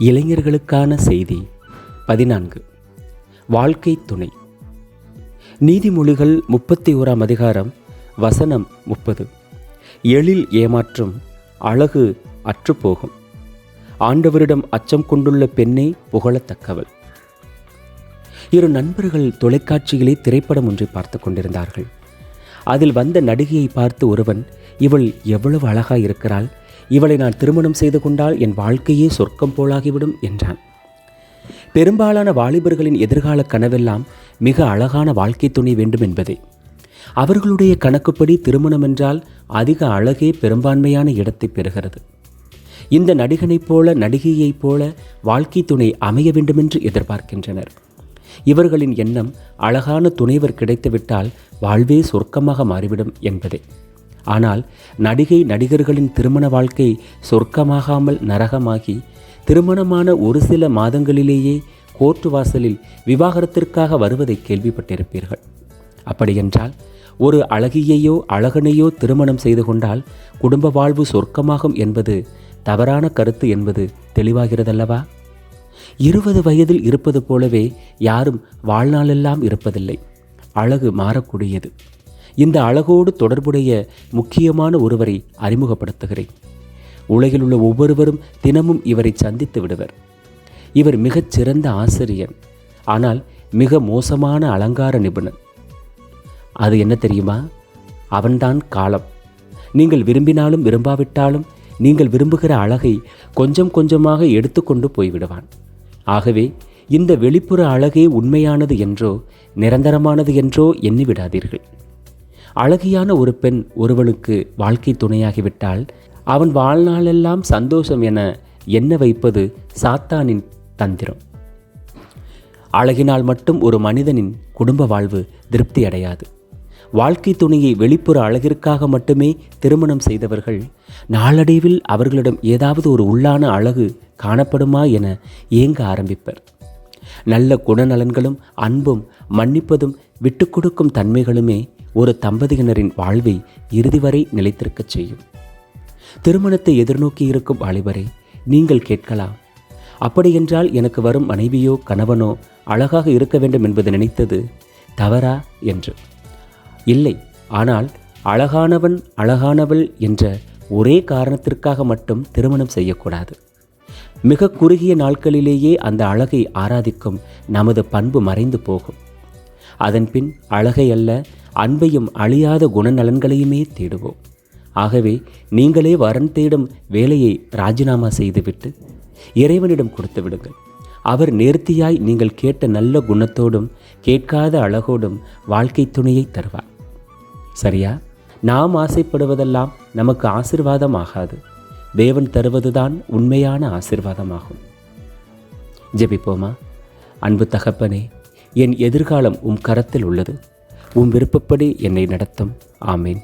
இளைஞர்களுக்கான செய்தி. பதினான்கு. வாழ்க்கை துணை. நீதிமொழிகள் முப்பத்தி ஓராம் அதிகாரம் வசனம் முப்பது. எழில் ஏமாற்றும் அழகு அற்றுப்போகும். ஆண்டவரிடம் அச்சம் கொண்டுள்ள பெண்ணே புகழத்தக்கவள். இரு நண்பர்கள் தொலைக்காட்சியிலே திரைப்படம் ஒன்றை பார்த்து கொண்டிருந்தார்கள். அதில் வந்த நடிகையை பார்த்து ஒருவன் இவள் எவ்வளவு அழகாக இருக்கிறாள் இவளை நான் திருமணம் செய்து கொண்டால் என் வாழ்க்கையே சொர்க்கம் போலாகிவிடும் என்றான். பெரும்பாலான வாலிபர்களின் எதிர்கால கனவெல்லாம் மிக அழகான வாழ்க்கை துணை வேண்டும் என்பதே. அவர்களுடைய கணக்குப்படி திருமணம் என்றால் அதிக அழகே பெரும்பான்மையான இடத்தை பெறுகிறது. இந்த நடிகனைப் போல நடிகையைப் போல வாழ்க்கை துணை அமைய வேண்டுமென்று எதிர்பார்க்கின்றனர். இவர்களின் எண்ணம் அழகான துணைவர் கிடைத்துவிட்டால் வாழ்வே சொர்க்கமாக மாறிவிடும் என்பதே. ஆனால் நடிகை நடிகர்களின் திருமண வாழ்க்கை சொர்க்கமாகாமல் நரகமாகி திருமணமான ஒரு சில மாதங்களிலேயே கோர்ட்டு வாசலில் விவாகரத்திற்காக வருவதை கேள்விப்பட்டிருப்பீர்கள். அப்படியென்றால் ஒரு அழகியையோ அழகனையோ திருமணம் செய்து கொண்டால் குடும்ப வாழ்வு சொர்க்கமாகும் என்பது தவறான கருத்து என்பது தெளிவாகிறதல்லவா? இருபது வயதில் இருப்பது போலவே யாரும் வாழ்நாளெல்லாம் இருப்பதில்லை. அழகு மாறக்கூடியது. இந்த அழகோடு தொடர்புடைய முக்கியமான ஒருவரை அறிமுகப்படுத்துகிறேன். உலகில் உள்ள ஒவ்வொருவரும் தினமும் இவரை சந்தித்து விடுவர். இவர் மிகச் சிறந்த ஆசிரியன் ஆனால் மிக மோசமான அலங்கார நிபுணன் அது என்ன தெரியுமா? அவன்தான் காலம். நீங்கள் விரும்பினாலும் விரும்பாவிட்டாலும் நீங்கள் விரும்புகிற அழகை கொஞ்சம் கொஞ்சமாக எடுத்துக்கொண்டு போய்விடுவான். ஆகவே இந்த வெளிப்புற அழகே உண்மையானது என்றோ நிரந்தரமானது என்றோ எண்ணிவிடாதீர்கள். அழகியான ஒரு பெண் ஒருவனுக்கு வாழ்க்கை துணையாகிவிட்டால் அவன் வாழ்நாளெல்லாம் சந்தோஷம் என எண்ண வைப்பது சாத்தானின் தந்திரம். அழகினால் மட்டும் ஒரு மனிதனின் குடும்ப வாழ்வு திருப்தி அடையாது. வாழ்க்கை துணையை வெளிப்புற அழகிற்காக மட்டுமே திருமணம் செய்தவர்கள் நாளடைவில் அவர்களிடம் ஏதாவது ஒரு உள்ளான அழகு காணப்படுமா என ஏங்க ஆரம்பிப்பர். நல்ல குணநலன்களும் அன்பும் மன்னிப்பதும் விட்டுக்கொடுக்கும் தன்மைகளுமே ஒரு தம்பதியினரின் வாழ்வை இறுதி வரை நிலைத்திருக்கச் செய்யும். திருமணத்தை எதிர்நோக்கி இருக்கும் வாலிபரை நீங்கள் கேட்கலாம். அப்படியென்றால் எனக்கு வரும் மனைவியோ கணவனோ அழகாக இருக்க வேண்டும் என்பது நினைத்தது தவறா என்று. இல்லை ஆனால் அழகானவன் அழகானவள் என்ற ஒரே காரணத்திற்காக மட்டும் திருமணம் செய்யக்கூடாது. மிக குறுகிய நாட்களிலேயே அந்த அழகை ஆராதிக்கும் நமது பண்பு மறைந்து போகும். அதன்பின் அழகை அல்ல அன்பையும் அழியாத குணநலன்களையுமே தேடுவோம். ஆகவே நீங்களே வரன் தேடும் வேலையை ராஜினாமா செய்துவிட்டு இறைவனிடம் கொடுத்து விடுங்கள். அவர் நேர்த்தியாய் நீங்கள் கேட்ட நல்ல குணத்தோடும் கேட்காத அழகோடும் வாழ்க்கை துணையை தருவார். சரியா? நாம் ஆசைப்படுவதெல்லாம் நமக்கு ஆசிர்வாதம் ஆகாது தேவன் தருவதுதான் உண்மையான ஆசிர்வாதமாகும். ஜெபிப்போமா? அன்பு தகப்பனே என் எதிர்காலம் உம் கரத்தில் உள்ளது. உன் விருப்பப்படி என்னை நடத்தும். ஆமேன்.